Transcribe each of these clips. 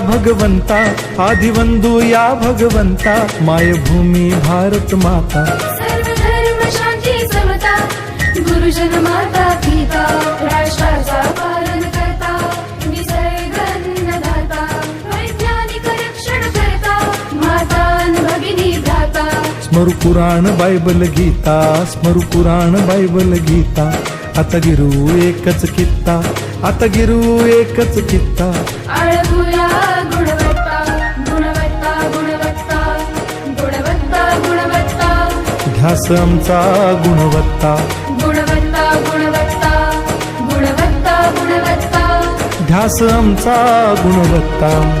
भगवंता आदिवंदू या भगवंता मायभूमी भारत माता। सर्व धर्म शांती समता गुरुजन माता पिता राष्ट्राचा पालन करता निसर्ग अन्नदाता वैज्ञानिक रक्षण करता माता अन भगिनी भ्राता। स्मरु पुराण बायबल गीता स्मरु पुराण बायबल गीता। आता गिरू एकच कित्ता आता गिरू एकच कित्ता. आळवूया गुणवत्ता गुणवत्ता गुणवत्ता गुणवत्ता गुणवत्ता. ध्यास आमचा गुणवत्ता. गुणवत्ता गुणवत्ता गुणवत्ता गुणवत्ता. ध्यास आमचा गुणवत्ता.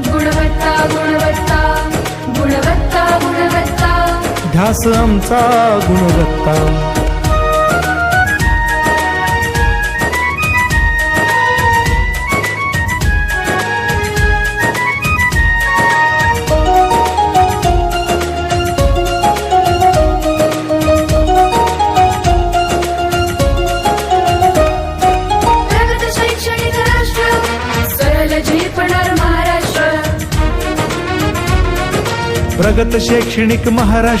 ध्यास आमचा गुणवत्ता प्रगत शैक्षणिक महाराष्ट्र.